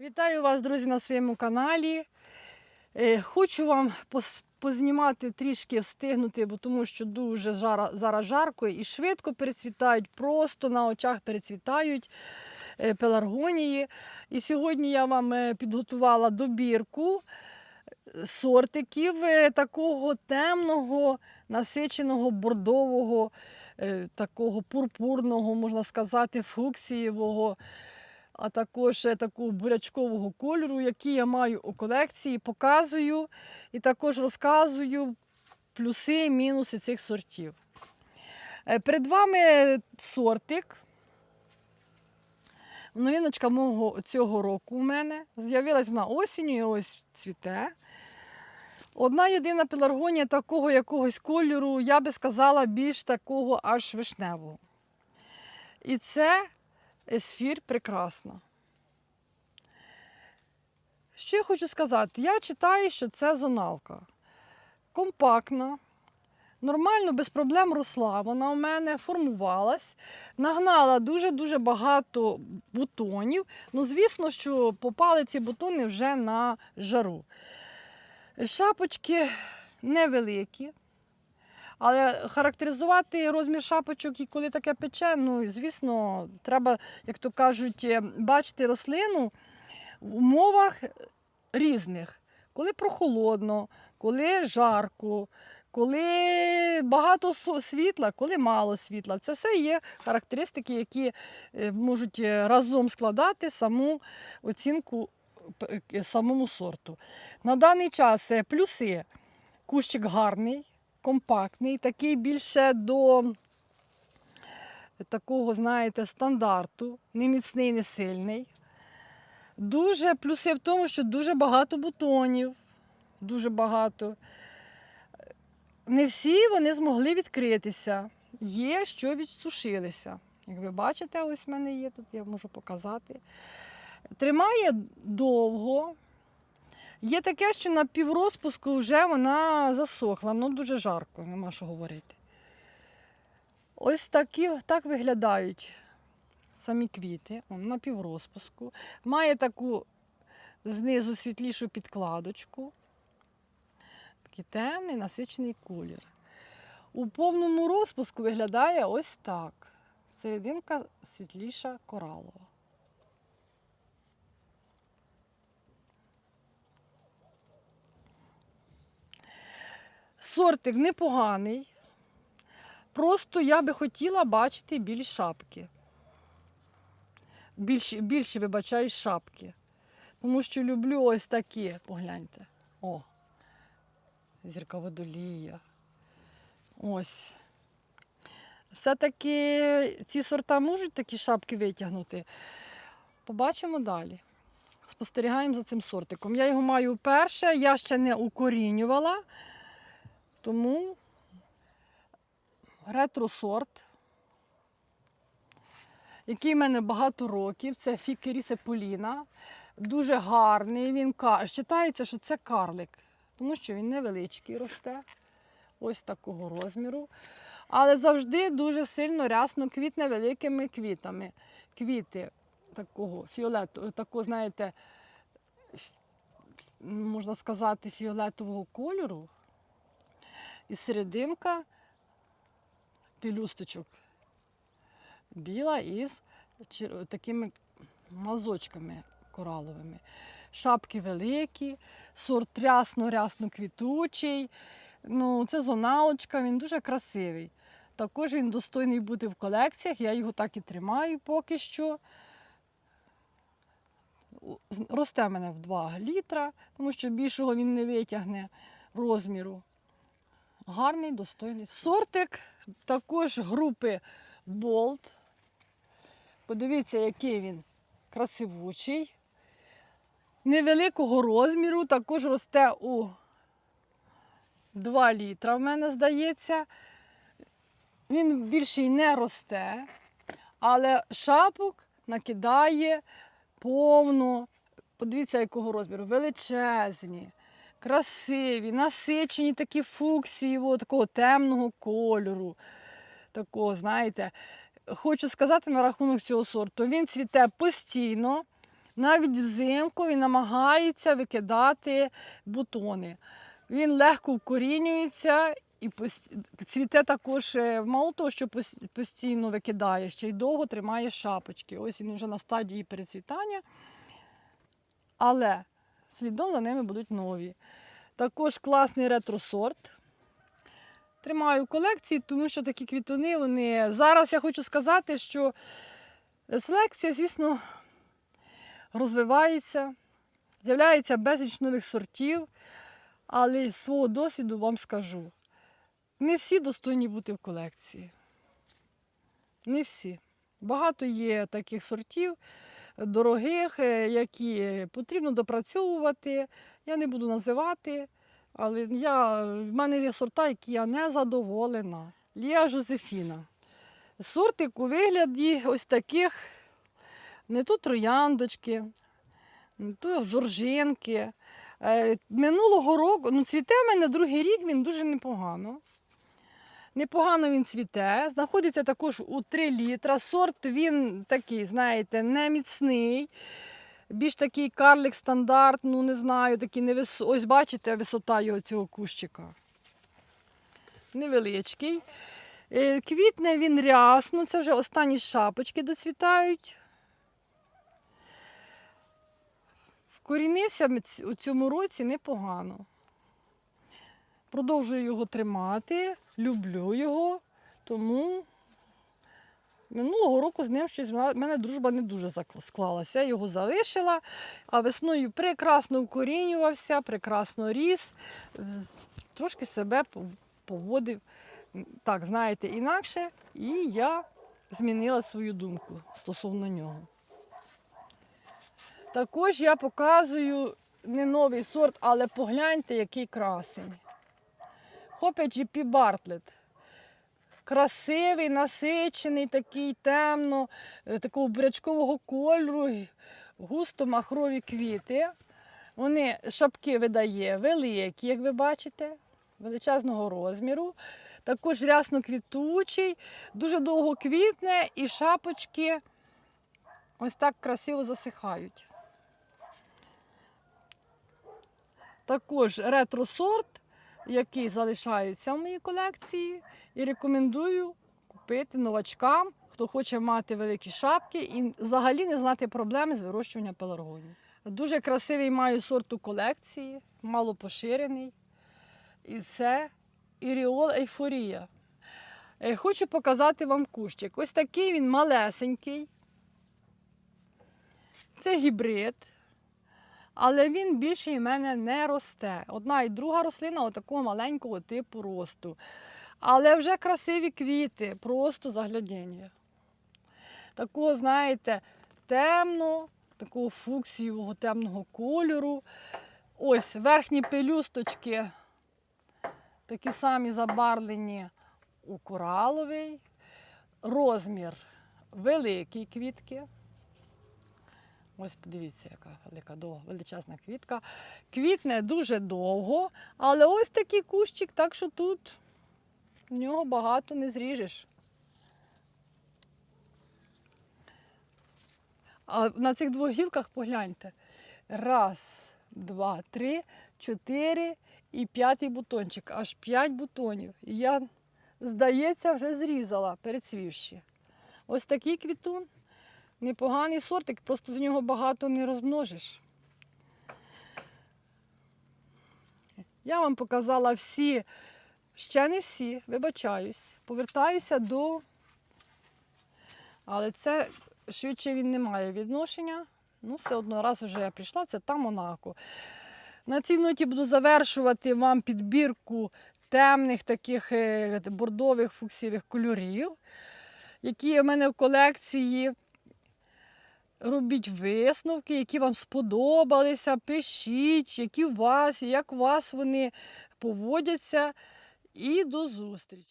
Вітаю вас, друзі, на своєму каналі. Е, Хочу вам познімати трішки встигнути, бо тому що дуже жара, зараз жарко і швидко перецвітають, просто на очах перецвітають е, пеларгонії. І сьогодні я вам е, підготувала добірку сортиків такого темного, насиченого, бордового, такого пурпурного, можна сказати, фуксієвого а також е, такого бурячкового кольору, який я маю у колекції, показую і також розказую плюси і мінуси цих сортів. Е, Перед вами сортик. Новиночка мого цього року у мене. З'явилась вона осінню і ось цвіте. Одна єдина пеларгонія такого якогось кольору, я би сказала, більш такого аж вишневого. І це Есфір прекрасна. Що я хочу сказати? Я читаю, що це зоналка. Компактна, нормально, без проблем росла. Вона у мене формувалась, нагнала дуже-дуже багато бутонів. Ну, звісно, що попали ці бутони вже на жару. Шапочки невеликі. Але характеризувати розмір шапочок і коли таке пече, ну, звісно, треба, як то кажуть, е, бачити рослину в умовах різних. Коли прохолодно, коли жарко, коли багато світла, коли мало світла. Це все є характеристики, які е, можуть е, разом складати саму оцінку самому сорту. На даний час плюси. Кущик гарний, компактний, такий більше до такого, знаєте, стандарту, не міцний, не сильний. Дуже плюси в тому, що дуже багато бутонів, дуже багато. Не всі вони змогли відкритися. Є, що відсушилися. Як ви бачите, ось в мене є тут, я можу показати. Тримає довго. Є таке, що на піврозпуску вже вона засохла, ну дуже жарко, нема що говорити. Ось такі, так виглядають самі квіти на піврозпуску. Має таку знизу світлішу підкладочку. Такий темний насичений колір. У повному розпуску виглядає ось так. Серединка світліша коралова. Сортик непоганий. Просто я би хотіла бачити більш шапки. Більші, більші вибачаю, шапки. Тому що люблю ось такі, погляньте. О, зірка водолія. Ось. Все-таки ці сорта можуть такі шапки витягнути. Побачимо далі. Спостерігаємо за цим сортиком. Я його маю вперше, я ще не укорінювала. Тому ретро-сорт, який в мене багато років, це Фікерісе Поліна. Дуже гарний. Він вважається, що це карлик, тому що він невеличкий росте, ось такого розміру. Але завжди дуже сильно рясно квітне великими квітами. Квіти такого фіолетового, такого, знаєте, можна сказати, фіолетового кольору. І серединка пелюсточок біла із такими мазочками кораловими. Шапки великі, сорт рясно-рясно квітучий. Ну, це зоналочка, він дуже красивий. Також він достойний бути в колекціях, я його так і тримаю поки що. Росте в мене в 2 літра, тому що більшого він не витягне розміру. Гарний, достойний сортик також групи Болт. Подивіться, який він красивучий. Невеликого розміру, також росте у 2 літра, в мене здається. Він більше й не росте, але шапок накидає повно. Подивіться, якого розміру. Величезні красиві, насичені такі фуксії, о, такого темного кольору. Такого, знаєте, хочу сказати на рахунок цього сорту. Він цвіте постійно, Навіть взимку він намагається викидати бутони. Він легко вкорінюється і цвіте також, е, мало того, що постійно викидає, ще й довго тримає шапочки. Ось він вже на стадії перецвітання. Але слідом за ними будуть нові. Також класний ретросорт. Тримаю колекції, тому що такі квітуни, вони. Зараз я хочу сказати, що селекція, звісно, розвивається, з'являється безліч нових сортів, але з свого досвіду вам скажу: не всі достойні бути в колекції. Не всі. Багато є таких сортів дорогих, е, які потрібно допрацьовувати. Я не буду називати, але я, в мене є сорта, які я не задоволена. Лія Жозефіна. Сортик у вигляді ось таких, не то трояндочки, не то жоржинки. Е, Минулого року, ну цвіте мене другий рік, він дуже непогано. Непогано він цвіте. Знаходиться також у 3 літра. Сорт він такий, знаєте, не міцний. Більш такий карлик стандарт, ну не знаю, такий невис... Ось бачите висота його цього кущика. Невеличкий. Е, Квітне він рясно, це вже останні шапочки доцвітають. Вкорінився у цьому році непогано. Продовжую його тримати, люблю його, тому минулого року з ним щось в мене дружба не дуже склалася. Я його залишила, а весною прекрасно вкорінювався, прекрасно ріс, трошки себе пов- поводив, так, знаєте, інакше, і я змінила свою думку стосовно нього. Також я показую не новий сорт, але погляньте, який красень. Хопе GP Бартлет. Красивий, насичений, такий темно, е, такого бурячкового кольору, густо махрові квіти. Вони шапки видає великі, як ви бачите, величезного розміру. Також рясно квітучий, дуже довго квітне і шапочки ось так красиво засихають. Також ретро-сорт, який залишається в моїй колекції, і рекомендую купити новачкам, хто хоче мати великі шапки і взагалі не знати проблеми з вирощуванням пеларгонії. Дуже красивий маю сорт у колекції, мало поширений. І це Іріол Ейфорія. Е, Хочу показати вам кущик. Ось такий він малесенький. Це гібрид. Але він більше в мене не росте. Одна і друга рослина отакого маленького типу росту. Але вже красиві квіти, просто заглядіння. Такого, знаєте, темно, такого фуксієвого темного кольору. Ось верхні пелюсточки такі самі забарвлені у кораловий. Розмір великий квітки. Ось подивіться, яка велика довга, величезна квітка. Квітне дуже довго, але ось такий кущик, так що тут в нього багато не зріжеш. А на цих двох гілках погляньте. Раз, два, три, чотири і п'ятий бутончик. Аж п'ять бутонів. І я, здається, вже зрізала перецвівши. Ось такий квітун. Непоганий сортик, просто з нього багато не розмножиш. Я вам показала всі, ще не всі, вибачаюсь. Повертаюся до. Але це швидше він не має відношення. Ну, все одно раз вже я прийшла, це там Монако. На цій ноті буду завершувати вам підбірку темних таких е, бордових фуксівих кольорів, які в мене в колекції. Робіть висновки, які вам сподобалися, пишіть, які у вас, як у вас вони поводяться. І до зустрічі!